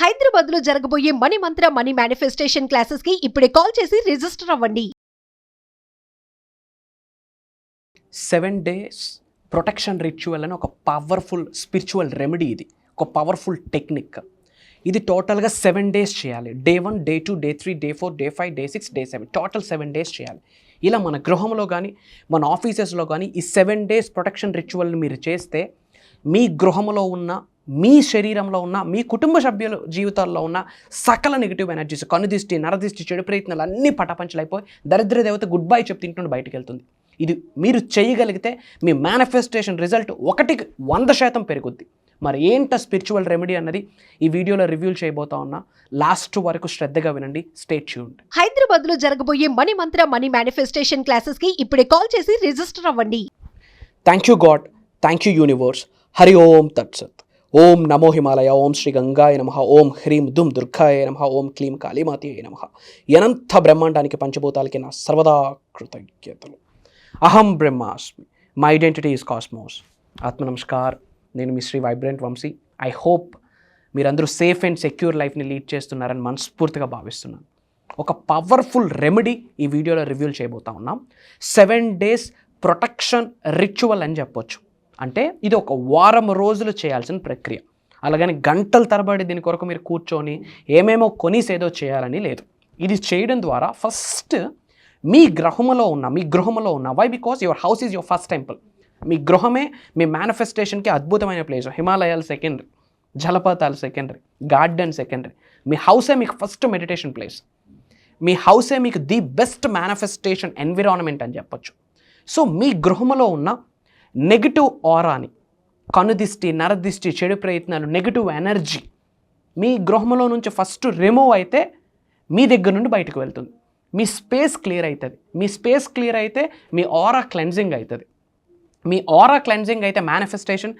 హైదరాబాద్లో జరగబోయే మనీ మంత్ర money manifestation క్లాసెస్కి ఇప్పుడే కాల్ చేసి రిజిస్టర్ అవ్వండి. సెవెన్ డేస్ ప్రొటెక్షన్ రిచువల్ అని ఒక పవర్ఫుల్ స్పిరిచువల్ రెమెడీ ఇది. ఒక పవర్ఫుల్ టెక్నిక్ ఇది టోటల్గా సెవెన్ డేస్ చేయాలి. Day one day two day three day four day five day six day seven total seven days చేయాలి. ఇలా మన గృహంలో కానీ మన ఆఫీసెస్లో కానీ ఈ సెవెన్ డేస్ ప్రొటెక్షన్ రిచువల్ని మీరు చేస్తే మీ గృహంలో ఉన్న మీ శరీరంలో ఉన్న మీ కుటుంబ సభ్యుల జీవితాల్లో ఉన్న సకల నెగిటివ్ ఎనర్జీస్ కనుదిష్టి నరదిష్టి చెడు ప్రయత్నాలు అన్నీ పటాపంచలైపోయి దరిద్ర దేవత గుడ్ బై చెప్పి తింటుండి బయటికి వెళ్తుంది ఇది మీరు చేయగలిగితే మీ మేనిఫెస్టేషన్ రిజల్ట్ ఒకటికి వంద శాతం పెరుగుద్ది. మరి ఏంట స్పిరిచువల్ రెమెడీ అన్నది? ఈ వీడియోలో రివ్యూ చేయబోతా ఉన్నా లాస్ట్ వరకు శ్రద్ధగా వినండి స్టేట్ ట్యూన్డ్ హైదరాబాద్లో జరగబోయే మనీ మంత్ర మనీ మేనిఫెస్టేషన్ క్లాసెస్కి ఇప్పుడే కాల్ చేసి రిజిస్టర్ అవ్వండి. Thank you God thank you universe Hari ఓం తత్సత్ ఓం నమో హిమాలయ ఓం శ్రీ గంగాయ నమ ఓం హ్రీం దుమ్ దుర్గాయ నమ ఓం క్లీం కాళీమాతి నమ. ఎనంత బ్రహ్మాండానికి పంచభూతాలకి నా సర్వదా కృతజ్ఞతలు. అహం బ్రహ్మాస్మి. మై ఐడెంటిటీ ఇస్ కాస్మోస్ ఆత్మ నమస్కార్. నేను మీ Shri vibrant Vamshi. I hope మీరందరూ సేఫ్ అండ్ సెక్యూర్ లైఫ్ని లీడ్ చేస్తున్నారని మనస్ఫూర్తిగా భావిస్తున్నాను. ఒక పవర్ఫుల్ రెమెడీ ఈ వీడియోలో రివ్యూలు చేయబోతా ఉన్నాం. సెవెన్ డేస్ ప్రొటెక్షన్ రిచువల్ అని చెప్పొచ్చు. అంటే ఇది ఒక వారం రోజులు చేయాల్సిన ప్రక్రియ. అలాగని గంటల తరబడి దీని కొరకు మీరు కూర్చొని ఏమేమో కొనిసేదో చేయాలని లేదు. ఇది చేయడం ద్వారా ఫస్ట్ మీ గ్రహములో ఉన్న మీ గృహములో ఉన్న why because your house is your first temple మీ గృహమే మీ మేనిఫెస్టేషన్కి అద్భుతమైన ప్లేస్ హిమాలయాలు సెకండరీ జలపాతాలు సెకండరీ గార్డెన్ సెకండరీ మీ హౌసే మీకు ఫస్ట్ మెడిటేషన్ ప్లేస్ మీ హౌసే మీకు ది బెస్ట్ మేనిఫెస్టేషన్ ఎన్విరాన్మెంట్ అని చెప్పొచ్చు. సో మీ గృహములో ఉన్న నెగిటివ్ ఆరాని కనుదిష్టి నరదిష్టి చెడు ప్రయత్నాలు నెగిటివ్ ఎనర్జీ మీ గృహంలో నుంచి ఫస్ట్ రిమూవ్ అయితే మీ దగ్గర నుండి బయటకు వెళ్తుంది. మీ స్పేస్ క్లియర్ అవుతుంది మీ స్పేస్ క్లియర్ అయితే మీ ఆరా క్లెన్జింగ్ అవుతుంది మీ ఆరా క్లెన్జింగ్ అయితే మేనిఫెస్టేషన్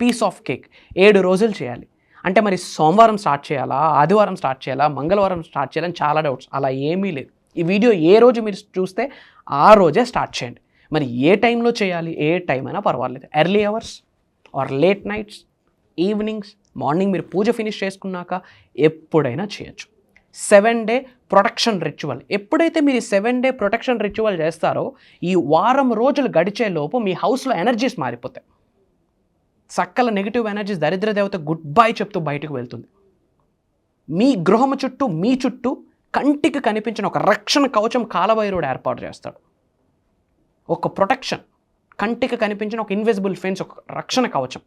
పీస్ ఆఫ్ కేక్ ఏడు రోజులు చేయాలి. అంటే మరి సోమవారం స్టార్ట్ చేయాలా? ఆదివారం స్టార్ట్ చేయాలా? మంగళవారం స్టార్ట్ చేయాలని చాలా డౌట్స్ అలా ఏమీ లేదు. ఈ వీడియో ఏ రోజు మీరు చూస్తే ఆ రోజే స్టార్ట్ చేయండి. మరి ఏ టైంలో చేయాలి? ఏ టైం అయినా పర్వాలేదు. Early hours or late nights evenings morning మీరు పూజ ఫినిష్ చేసుకున్నాక ఎప్పుడైనా చేయొచ్చు. సెవెన్ డే ప్రొటెక్షన్ రిచువల్ ఎప్పుడైతే మీరు సెవెన్ డే ప్రొటెక్షన్ రిచువల్ చేస్తారో ఈ వారం రోజులు గడిచే లోపు మీ హౌస్లో ఎనర్జీస్ మారిపోతాయి. సక్కల నెగిటివ్ ఎనర్జీస్ దరిద్ర దేవత గుడ్ బై చెప్తూ బయటకు వెళ్తుంది. మీ గృహము చుట్టూ మీ చుట్టూ కంటికి కనిపించిన ఒక రక్షణ కవచం కాలభైరుడు ఏర్పాటు చేస్తాడు. ఒక ప్రొటెక్షన్ కంటికి కనిపించిన ఒక ఇన్విజిబుల్ ఫెన్స్ ఒక రక్షణ కవచం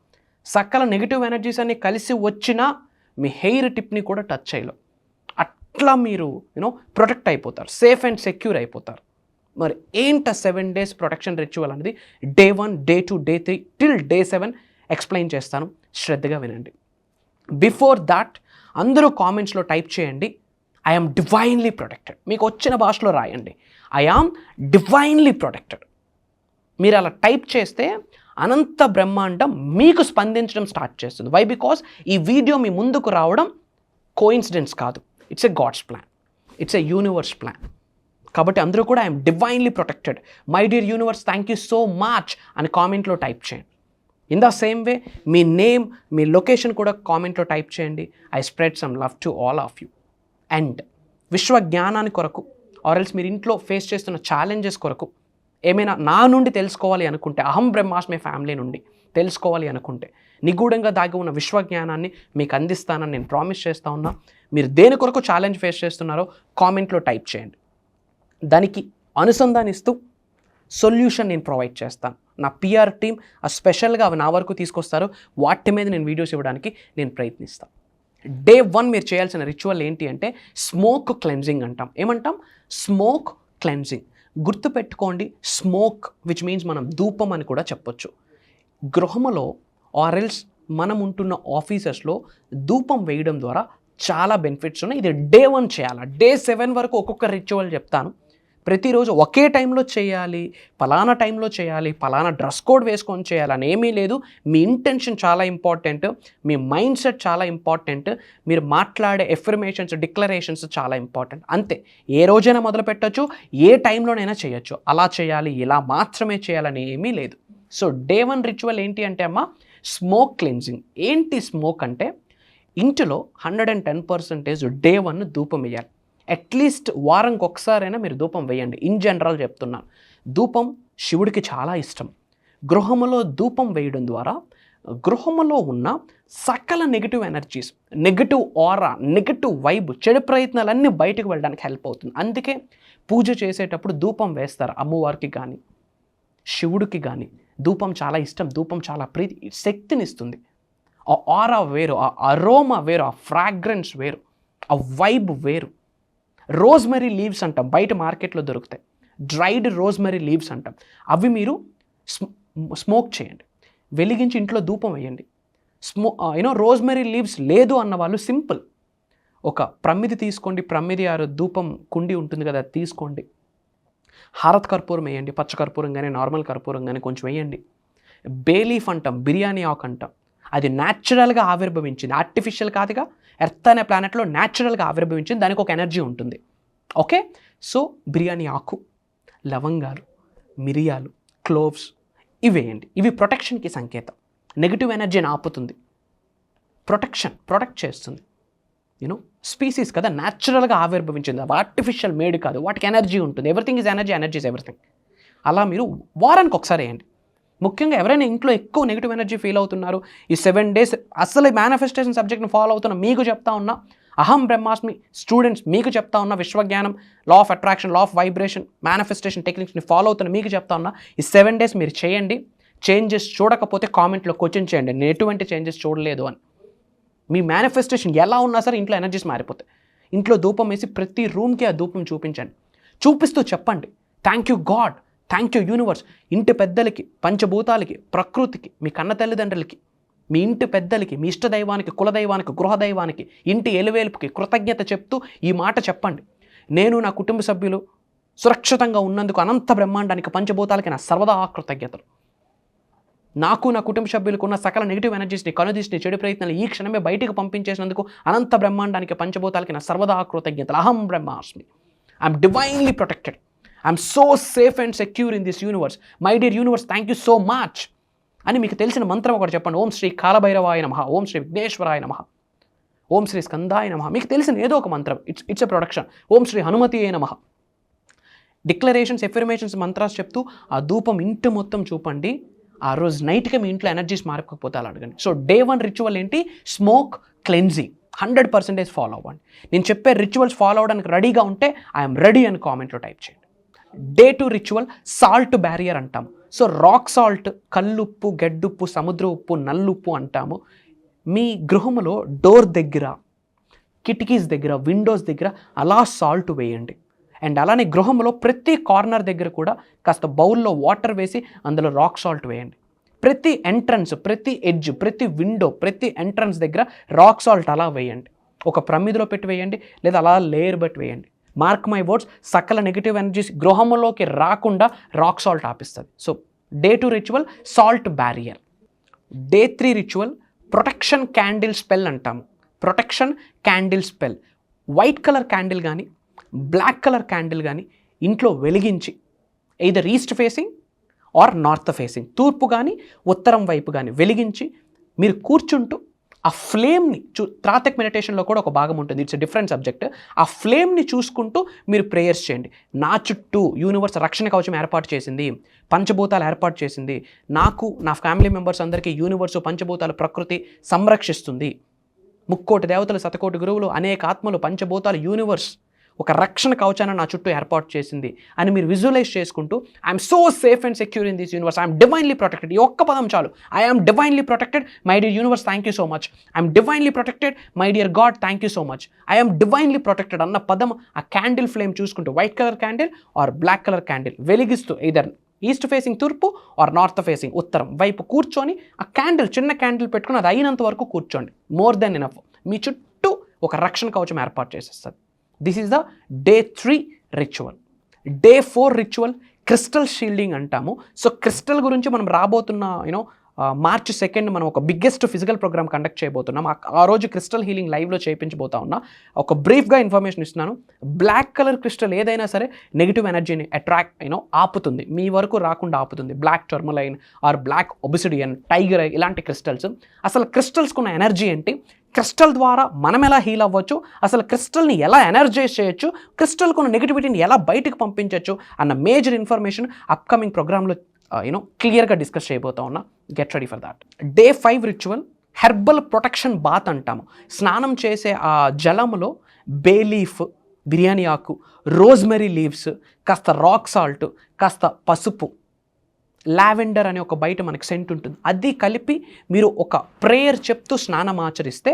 సకల నెగిటివ్ ఎనర్జీస్ అన్ని కలిసి వచ్చినా మీ హెయిర్ టిప్ని కూడా టచ్ చేయలేం. అట్లా మీరు యూనో ప్రొటెక్ట్ అయిపోతారు. సేఫ్ అండ్ సెక్యూర్ అయిపోతారు. మరి ఏంట సెవెన్ డేస్ ప్రొటెక్షన్ రిచువల్ అనేది? Day one day two day three till day seven explain చేస్తాను. శ్రద్ధగా వినండి. బిఫోర్ దాట్ అందరూ కామెంట్స్లో టైప్ చేయండి. ఐ డివైన్లీ ప్రొటెక్టెడ్ మీకు వచ్చిన భాషలో రాయండి. ఐ ఆమ్ డివైన్లీ ప్రొటెక్టెడ్ మీరు అలా టైప్ చేస్తే అనంత బ్రహ్మాండం మీకు స్పందించడం స్టార్ట్ చేస్తుంది. వై బికాస్ ఈ వీడియో మీ ముందుకు రావడం కోయిన్సిడెన్స్ కాదు. It's a God's plan it's a universe plan కాబట్టి అందరూ కూడా I'm divinely protected my dear universe thank you so much అని కామెంట్లో టైప్ చేయండి. ఇన్ ద సేమ్ వే మీ నేమ్ మీ లొకేషన్ కూడా కామెంట్లో టైప్ చేయండి. I spread some love to all of you and విశ్వ జ్ఞానాన్ని కొరకు ఆర్ ఎల్స్ మీరు ఇంట్లో ఫేస్ చేస్తున్న ఛాలెంజెస్ కొరకు ఏమైనా నా నుండి తెలుసుకోవాలి అనుకుంటే అహం బ్రహ్మాస్మి ఫ్యామిలీ నుండి తెలుసుకోవాలి అనుకుంటే నిగూఢంగా దాగి ఉన్న విశ్వజ్ఞానాన్ని మీకు అందిస్తానని నేను ప్రామిస్ చేస్తా ఉన్నా. మీరు దేని కొరకు ఛాలెంజ్ ఫేస్ చేస్తున్నారో కామెంట్లో టైప్ చేయండి. దానికి అనుసంధానిస్తూ సొల్యూషన్ నేను ప్రొవైడ్ చేస్తాను. నా పిఆర్ టీమ్ ఆ స్పెషల్గా అవి నా వరకు తీసుకొస్తారు. వాటి మీద నేను వీడియోస్ ఇవ్వడానికి నేను ప్రయత్నిస్తాను. డే వన్ మీరు చేయాల్సిన రిచువల్ ఏంటి అంటే స్మోక్ క్లెన్జింగ్ అంటాం. ఏమంటాం? స్మోక్ క్లెన్జింగ్ గుర్తుపెట్టుకోండి స్మోక్ విచ్ మీన్స్ మనం ధూపం అని కూడా చెప్పొచ్చు. గృహములో ఆరెల్స్ మనం ఉంటున్న ఆఫీసెస్లో ధూపం వేయడం ద్వారా చాలా బెనిఫిట్స్ ఉన్నాయి. ఇది డే వన్ చేయాలి? డే సెవెన్ వరకు ఒక్కొక్క రిచువల్ చెప్తాను. ప్రతిరోజు ఒకే టైంలో చేయాలి పలానా టైంలో చేయాలి పలానా డ్రెస్ కోడ్ వేసుకొని చేయాలని ఏమీ లేదు. మీ ఇంటెన్షన్ చాలా ఇంపార్టెంట్ మీ మైండ్ సెట్ చాలా ఇంపార్టెంట్ మీరు మాట్లాడే ఎఫర్మేషన్స్ డిక్లరేషన్స్ చాలా ఇంపార్టెంట్. అంతే. ఏ రోజైనా మొదలు పెట్టచ్చు ఏ టైంలోనైనా చేయొచ్చు. అలా చేయాలి ఇలా మాత్రమే చేయాలని ఏమీ లేదు. సో డే వన్ రిచువల్ ఏంటి అంటే అమ్మ స్మోక్ క్లిన్జింగ్ ఏంటి స్మోక్ అంటే ఇంటిలో hundred and ten percentage day one ధూపం వేయాలి అట్లీస్ట్ వారంకి ఒకసారైనా మీరు ధూపం వేయండి. ఇన్ జనరల్ చెప్తున్నాను ధూపం శివుడికి చాలా ఇష్టం. గృహములో ధూపం వేయడం ద్వారా గృహములో ఉన్న సకల negative energies negative aura negative vibe చెడు ప్రయత్నాలన్నీ బయటకు వెళ్ళడానికి హెల్ప్ అవుతుంది. అందుకే పూజ చేసేటప్పుడు ధూపం వేస్తారు అమ్మవారికి కానీ శివుడికి కానీ ధూపం చాలా ఇష్టం ధూపం చాలా ప్రీతి శక్తిని ఇస్తుంది. ఆ ఆరా వేరు ఆ అరోమా వేరు ఆ ఫ్రాగ్రెన్స్ వేరు ఆ వైబ్ వేరు. రోజ్మెరీ లీవ్స్ అంటాం బయట మార్కెట్లో దొరుకుతాయి. డ్రైడ్ రోజ్మెరీ లీవ్స్ అంటాం. అవి మీరు స్మోక్ చేయండి. వెలిగించి ఇంట్లో ధూపం వేయండి. స్మో యూనో రోజ్మెరీ లీవ్స్ లేదు అన్న వాళ్ళు సింపుల్. ఒక ప్రమిది తీసుకోండి ప్రమ్మిది ఆరు ధూపం కుండి ఉంటుంది కదా అది తీసుకోండి. హారత్ కర్పూరం వేయండి పచ్చ కర్పూరం కానీ నార్మల్ కర్పూరం కానీ కొంచెం వేయండి. బేలీఫ్ అంటాం బిర్యానీ ఆకు అంటాం. అది న్యాచురల్గా ఆవిర్భవించింది ఆర్టిఫిషియల్ కాదుగా ఎర్త్ అనే ప్లానెట్లో న్యాచురల్గా ఆవిర్భవించింది దానికి ఒక ఎనర్జీ ఉంటుంది. ఓకే సో బిర్యానీ ఆకు లవంగాలు మిరియాలు క్లోవ్స్ ఇవి వేయండి. ఇవి ప్రొటెక్షన్కి సంకేతం. నెగిటివ్ ఎనర్జీని ఆపుతుంది. ప్రొటెక్షన్ ప్రొటెక్ట్ చేస్తుంది. యూనో స్పీసీస్ కదా న్యాచురల్గా ఆవిర్భవించింది. అవి ఆర్టిఫిషియల్ మేడ్ కాదు. వాటికి ఎనర్జీ ఉంటుంది. Everything is energy energy is everything అలా మీరు వారానికి ఒకసారి వేయండి. ముఖ్యంగా ఎవరైనా ఇంట్లో ఎక్కువ నెగిటివ్ ఎనర్జీ ఫీల్ అవుతున్నారు ఈ సెవెన్ డేస్ అసలు మేనిఫెస్టేషన్ సబ్జెక్ట్ని ఫాలో అవుతున్న మీకు చెప్తా ఉన్నా అహం బ్రహ్మాస్మి స్టూడెంట్స్ మీకు చెప్తా ఉన్న విశ్వజ్ఞానం law of attraction law of vibration manifestation టెక్నిక్స్ని follow అవుతున్న మీకు చెప్తా ఉన్నా ఈ సెవెన్ డేస్ మీరు చేయండి. చేంజెస్ చూడకపోతే కామెంట్లో క్వశ్చన్ చేయండి. నేను ఎటువంటి చేంజెస్ చూడలేదు అని. మీ మేనిఫెస్టేషన్ ఎలా ఉన్నా సరే ఇంట్లో ఎనర్జీస్ మారిపోతాయి. ఇంట్లో ధూపం వేసి ప్రతి రూమ్కి ఆ ధూపం చూపించండి. చూపిస్తూ చెప్పండి. Thank you God thank you universe ఇంటి పెద్దలకి పంచభూతాలకి ప్రకృతికి మీ కన్న తల్లిదండ్రులకి మీ ఇంటి పెద్దలకి మీ ఇష్టదైవానికి కులదైవానికి గృహదైవానికి ఇంటి ఎలువేలుపుకి కృతజ్ఞత చెప్తూ ఈ మాట చెప్పండి. నేను నా కుటుంబ సభ్యులు సురక్షితంగా ఉన్నందుకు అనంత బ్రహ్మాండానికి పంచభూతాలకి నా సర్వదా కృతజ్ఞతలు. నాకు నా కుటుంబ సభ్యులకు ఉన్న సకల నెగిటివ్ ఎనర్జీస్ని కనుదీసిని చెడు ప్రయత్నాలు ఈ క్షణమే బయటకు పంపించేసినందుకు అనంత బ్రహ్మాండానికి పంచభూతాలకి నా సర్వదా కృతజ్ఞతలు. అహం బ్రహ్మాస్మి. I'm divinely protected I'm so safe and secure in this universe my dear universe thank you so much అని మీకు తెలిసిన మంత్రం ఒకటి చెప్పండి. ఓం శ్రీ కాలభైరవాయ నమ. ఓం శ్రీ విఘ్నేశ్వరాయ నమ. ఓం శ్రీ స్కందాయ నమ. మీకు తెలిసిన ఏదో ఒక మంత్రం. ఇట్స్ ఇట్స్ ఎ ప్రొడక్షన్ ఓం శ్రీ హనుమతి నమ. డిక్లరేషన్స్ ఎఫర్మేషన్స్ మంత్రాలు చెప్తూ ఆ ధూపం ఇంటి మొత్తం చూపండి. ఆ రోజు నైట్కి మీ ఇంట్లో ఎనర్జీస్ మారకపోతే అలా అడగండి. సో డే వన్ రిచువల్ ఏంటి? Smoke cleansing hundred percentage follow అవ్వండి. నేను చెప్పే రిచువల్స్ ఫాలో అవ్వడానికి రెడీగా ఉంటే ఐఎమ్ రెడీ అని కామెంట్లో టైప్ చేయండి. Day two ritual salt barrier అంటాం సో రాక్ సాల్ట్ కల్లుప్పు గెడ్డుప్పు సముద్ర ఉప్పు నల్లుప్పు అంటాము. మీ గృహములో డోర్ దగ్గర కిటికీస్ దగ్గర విండోస్ దగ్గర అలా సాల్ట్ వేయండి. అండ్ అలానే గృహంలో ప్రతి కార్నర్ దగ్గర కూడా కాస్త బౌల్లో వాటర్ వేసి అందులో రాక్ సాల్ట్ వేయండి. ప్రతి ఎంట్రన్స్ ప్రతి ఎడ్జ్ ప్రతి విండో ప్రతి ఎంట్రన్స్ దగ్గర రాక్ సాల్ట్ అలా వేయండి. ఒక ప్రమిదిలో పెట్టి వేయండి లేదా అలా లేయర్ బట్టి వేయండి. మార్క్ మై వర్డ్స్ సకల నెగిటివ్ ఎనర్జీస్ గృహంలోకి రాకుండా rock salt ఆపిస్తుంది. So day two ritual salt barrier day three ritual protection candle spell అంటాము. Protection candle spell white colour candle కానీ బ్లాక్ కలర్ క్యాండిల్ కానీ ఇంట్లో వెలిగించి either east facing or north facing తూర్పు కానీ ఉత్తరం వైపు కానీ వెలిగించి మీరు కూర్చుంటూ ఆ ఫ్లేమ్ని చూ త్రాతక్ మెడిటేషన్లో కూడా ఒక భాగం ఉంటుంది. ఇట్స్ డిఫరెంట్ సబ్జెక్ట్ ఆ ఫ్లేమ్ని చూసుకుంటూ మీరు ప్రేయర్స్ చేయండి. నా చుట్టూ యూనివర్స్ రక్షణ కవచం ఏర్పాటు చేసింది. పంచభూతాలు ఏర్పాటు చేసింది. నాకు నా ఫ్యామిలీ మెంబర్స్ అందరికీ యూనివర్సు పంచభూతాలు ప్రకృతి సంరక్షిస్తుంది. ముక్కోటి దేవతలు శతకోటి గురువులు అనేక ఆత్మలు పంచభూతాలు యూనివర్స్ ఒక రక్షణ కవచాన్ని నా చుట్టూ ఏర్పాటు చేసింది అని మీరు విజువలైజ్ చేసుకుంటూ I'm so safe and secure in this universe I'm divinely protected ఈ ఒక్క పదం చాలు. I'm divinely protected my dear universe thank you so much I'm divinely protected my dear God thank you so much I'm divinely protected అన్న పదం ఆ candle flame చూసుకుంటూ white colour candle or black colour candle వెలిగిస్తూ either east facing తూర్పు or north facing ఉత్తరం వైపు కూర్చొని ఆ candle చిన్న క్యాండిల్ పెట్టుకుని అది అయినంత వరకు కూర్చోండి. మోర్ దెన్ ఇనఫ్ మీ చుట్టూ ఒక రక్షణ కవచం ఏర్పాటు చేసేస్తుంది. This is the day three ritual day four ritual crystal shielding అంటాము. సో క్రిస్టల్ గురించి మనం రాబోతున్న యూనో మార్చ్ సెకండ్ మనం ఒక బిగ్గెస్ట్ ఫిజికల్ ప్రోగ్రామ్ కండక్ట్ చేయబోతున్నాం. ఆ- రోజు క్రిస్టల్ హీలింగ్ లైవ్లో చేయించబోతా ఉన్నా. ఒక బ్రీఫ్గా ఇన్ఫర్మేషన్ ఇస్తున్నాను. బ్లాక్ కలర్ క్రిస్టల్ ఏదైనా సరే నెగిటివ్ ఎనర్జీని అట్రాక్ట్ అయినో ఆపుతుంది. మీ వరకు రాకుండా ఆపుతుంది. Black tourmaline or black obsidian tiger ఇలాంటి క్రిస్టల్స్ అసలు క్రిస్టల్స్కున్న ఎనర్జీ ఏంటి? క్రిస్టల్ ద్వారా మనం ఎలా హీల్ అవ్వచ్చు? అసలు క్రిస్టల్ని ఎలా ఎనర్జైజ్ చేయొచ్చు? క్రిస్టల్కు ఉన్న నెగిటివిటీని ఎలా బయటకు పంపించవచ్చు అన్న మేజర్ ఇన్ఫర్మేషన్ అప్కమింగ్ ప్రోగ్రాంలో యూనో క్లియర్గా డిస్కస్ చేయబోతా ఉన్నా. Get ready for that. Day five ritual herbal protection bath అంటాము. స్నానం చేసే ఆ జలములో బే లీఫ్ బిర్యానీ ఆకు రోజ్మెరీ లీవ్స్ కాస్త రాక్ సాల్ట్ కాస్త పసుపు లావెండర్ అనే ఒక బయట మనకి సెంట్ ఉంటుంది. అది కలిపి మీరు ఒక ప్రేయర్ చెప్తూ స్నానం ఆచరిస్తే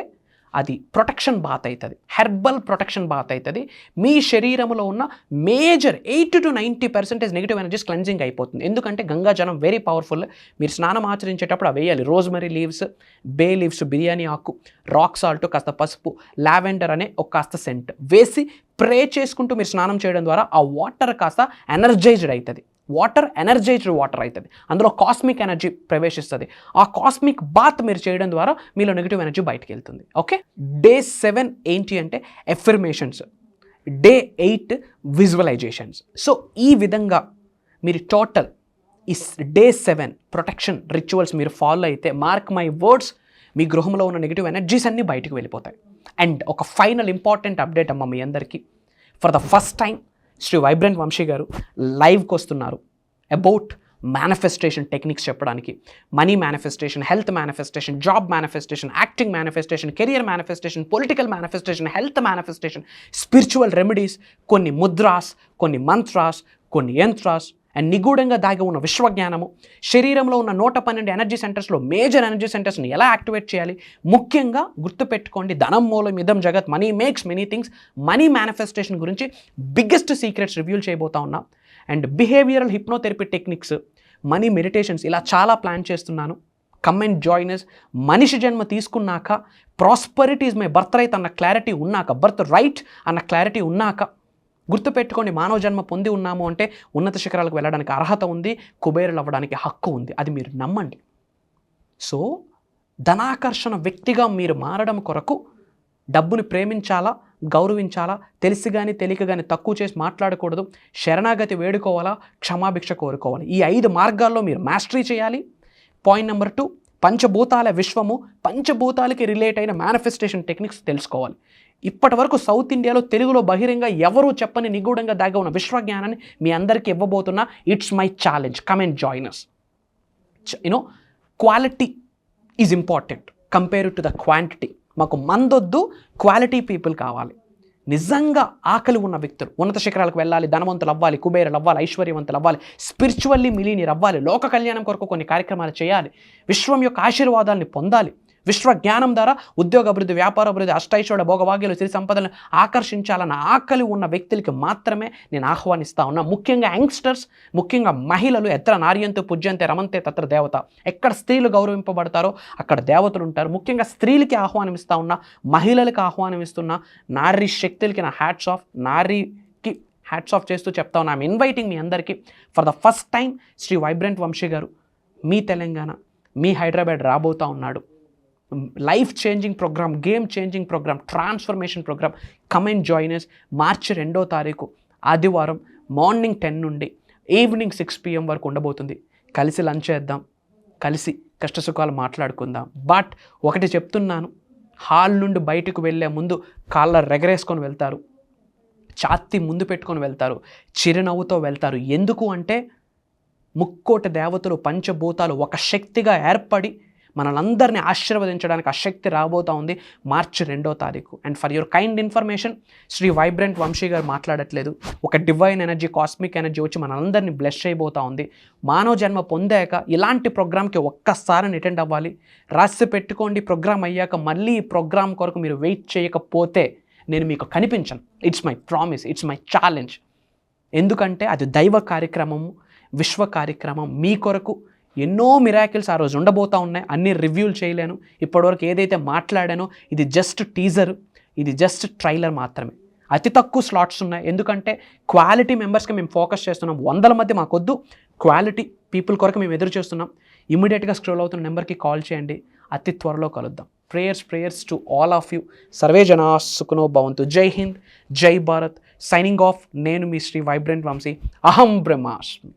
అది ప్రొటెక్షన్ బాత్ అవుతుంది హెర్బల్ ప్రొటెక్షన్ బాత్ అవుతుంది మీ శరీరంలో ఉన్న major eight to ninety percentage negative energies cleansing అయిపోతుంది. ఎందుకంటే గంగాజలం వెరీ పవర్ఫుల్ మీరు స్నానం ఆచరించేటప్పుడు అవి వేయాలి. Rosemary leaves bay leaves biryani ఆకు రాక్ సాల్ట్ కాస్త పసుపు లావెండర్ అనే ఒక కాస్త సెంట్ వేసి ప్రే చేసుకుంటూ మీరు స్నానం చేయడం ద్వారా ఆ వాటర్ కాస్త ఎనర్జైజ్డ్ అవుతుంది వాటర్ ఎనర్జైజ్డ్ వాటర్ అవుతుంది. అందులో కాస్మిక్ ఎనర్జీ ప్రవేశిస్తుంది. ఆ కాస్మిక్ బాత్ మీరు చేయడం ద్వారా మీలో నెగిటివ్ ఎనర్జీ బయటకు వెళ్తుంది. ఓకే? డే సెవెన్ ఏంటి అంటే affirmations day eight visualisations so ఈ విధంగా మీరు టోటల్ ఈ డే సెవెన్ ప్రొటెక్షన్ రిచువల్స్ మీరు ఫాలో అయితే మార్క్ మై వర్డ్స్ మీ గృహంలో ఉన్న నెగిటివ్ ఎనర్జీస్ అన్నీ బయటకు వెళ్ళిపోతాయి. అండ్ ఒక ఫైనల్ ఇంపార్టెంట్ అప్డేట్ అమ్మ మీ అందరికీ. For the first time Shri vibrant Vamshi గారు లైవ్కి వస్తున్నారు అబౌట్ మేనిఫెస్టేషన్ టెక్నిక్స్ చెప్పడానికి. Money manifestation health manifestation job manifestation acting manifestation career manifestation political manifestation health manifestation spiritual remedies కొన్ని ముద్రాస్ కొన్ని మంత్రాస్ కొన్ని యంత్రాస్ అండ్ నిగూఢంగా దాగి ఉన్న విశ్వజ్ఞానము శరీరంలో ఉన్న నూట పన్నెండు ఎనర్జీ సెంటర్స్లో మేజర్ ఎనర్జీ సెంటర్స్ని ఎలా యాక్టివేట్ చేయాలి? ముఖ్యంగా గుర్తుపెట్టుకోండి ధనం మూలం ఇదం జగత్ money makes many things money manifestation గురించి బిగ్గెస్ట్ సీక్రెట్స్ రివ్యూల్ చేయబోతా ఉన్నాం. And behavioural hypnotherapy techniques money meditations ఇలా చాలా ప్లాన్ చేస్తున్నాను. కమ్ అండ్ జాయినర్స్ మనిషి జన్మ తీసుకున్నాక prosperity is my birth right అన్న క్లారిటీ ఉన్నాక బర్త్ రైట్ అన్న క్లారిటీ ఉన్నాక గుర్తుపెట్టుకోండి మానవ జన్మ పొంది ఉన్నాము అంటే ఉన్నత శిఖరాలకు వెళ్ళడానికి అర్హత ఉంది కుబేరులు అవ్వడానికి హక్కు ఉంది అది మీరు నమ్మండి. సో ధనాకర్షణ వ్యక్తిగా మీరు మారడం కొరకు డబ్బుని ప్రేమించాలా గౌరవించాలా తెలిసి కానీ తెలియక కానీ తక్కువ చేసి మాట్లాడకూడదు శరణాగతి వేడుకోవాలా క్షమాభిక్ష కోరుకోవాలి. ఈ ఐదు మార్గాల్లో మీరు మాస్టరీ చేయాలి. పాయింట్ నెంబర్ టూ పంచభూతాల విశ్వము పంచభూతాలకి రిలేట్ అయిన మేనిఫెస్టేషన్ టెక్నిక్స్ తెలుసుకోవాలి. ఇప్పటి వరకు సౌత్ ఇండియాలో తెలుగులో బహిరంగ ఎవరూ చెప్పని నిగూఢంగా దాగి ఉన్న విశ్వజ్ఞానాన్ని మీ అందరికీ ఇవ్వబోతున్నా. It's my challenge comment joiners you know quality is important compare to the quantity మాకు మందొద్దు క్వాలిటీ పీపుల్ కావాలి. నిజంగా ఆకలి ఉన్న వ్యక్తులు ఉన్నత శిఖరాలకు వెళ్ళాలి ధనవంతులు అవ్వాలి కుబేరులు అవ్వాలి ఐశ్వర్యవంతులు అవ్వాలి స్పిరిచువల్లీ మిలీనీర్ అవ్వాలి లోక కళ్యాణం కొరకు కొన్ని కార్యక్రమాలు చేయాలి విశ్వం యొక్క ఆశీర్వాదాన్ని పొందాలి. విశ్వ జ్ఞానం ద్వారా ఉద్యోగ అభివృద్ధి వ్యాపార అభివృద్ధి అష్టైశ్వర్య భోగభాగ్యాలు సిరి సంపదలను ఆకర్షించాలన్న ఆకలి ఉన్న వ్యక్తులకి మాత్రమే నేను ఆహ్వానిస్తా ఉన్నా. ముఖ్యంగా యంగ్స్టర్స్ ముఖ్యంగా మహిళలు ఎత్ర నార్యంతో పూజ్యంతే రమంతే తత్ర దేవత. ఎక్కడ స్త్రీలు గౌరవింపబడతారో అక్కడ దేవతలు ఉంటారు. ముఖ్యంగా స్త్రీలకి ఆహ్వానం ఇస్తా ఉన్నా మహిళలకు ఆహ్వానం ఇస్తున్నా నారీ శక్తులకి నా హ్యాట్స్ ఆఫ్ నారీకి హ్యాట్స్ ఆఫ్ చేస్తూ చెప్తా ఉన్నా. ఐమ్ ఇన్వైటింగ్ మీ అందరికీ for the first time Shri vibrant Vamshi గారు మీ తెలంగాణ మీ హైదరాబాద్ రాబోతా ఉన్నాడు. Life changing programme game changing programme transformation programme comment joiners మార్చి రెండో తారీఖు ఆదివారం మార్నింగ్ టెన్ నుండి ఈవినింగ్ సిక్స్ పిఎం వరకు ఉండబోతుంది. కలిసి లంచ్ చేద్దాం కలిసి కష్టసుఖాలు మాట్లాడుకుందాం. బట్ ఒకటి చెప్తున్నాను హాల్ నుండి బయటకు వెళ్ళే ముందు కాళ్ళ రెగరేసుకొని వెళ్తారు. ఛాతి ముందు పెట్టుకొని వెళ్తారు చిరునవ్వుతో వెళ్తారు. ఎందుకు అంటే ముక్కోటి దేవతలు పంచభూతాలు ఒక శక్తిగా ఏర్పడి మనలందరినీ ఆశీర్వదించడానికి ఆ శక్తి రాబోతా ఉంది. మార్చి రెండో తారీఖు. And for your kind information Shri vibrant Vamshi గారు మాట్లాడట్లేదు. ఒక డివైన్ ఎనర్జీ కాస్మిక్ ఎనర్జీ వచ్చి మనందరినీ బ్లెస్ చేయబోతా ఉంది. మానవ జన్మ పొందాక ఇలాంటి ప్రోగ్రామ్కి ఒక్కసారి అటెండ్ అవ్వాలి. రాసి పెట్టుకోండి ప్రోగ్రామ్ అయ్యాక మళ్ళీ ఈ ప్రోగ్రామ్ కొరకు మీరు వెయిట్ చేయకపోతే నేను మీకు కనిపించను. It's my promise it's my challenge ఎందుకంటే అది దైవ కార్యక్రమము విశ్వ కార్యక్రమం మీ కొరకు. ఎన్నో మిరాకిల్స్ ఆ రోజు ఉండబోతా ఉన్నాయి. అన్ని రివ్యూలు చేయలేను. ఇప్పటివరకు ఏదైతే మాట్లాడానో ఇది జస్ట్ టీజర్ ఇది జస్ట్ ట్రైలర్ మాత్రమే. అతి తక్కువ స్లాట్స్ ఉన్నాయి. ఎందుకంటే క్వాలిటీ మెంబర్స్కి మేము ఫోకస్ చేస్తున్నాం. వందల మధ్య మాకొద్దు. క్వాలిటీ పీపుల్ కొరకు మేము ఎదురు చేస్తున్నాం. ఇమీడియట్గా స్క్రోల్ అవుతున్న నెంబర్కి కాల్ చేయండి. అతి త్వరలో కలుద్దాం. Prayers prayers to all of you survey జనా సుఖనో భవంతు. జై హింద్ జై భారత్. సైనింగ్ ఆఫ్ నేను మీ శ్రీ వైబ్రెంట్ వంశీ అహం బ్రహ్మాస్మి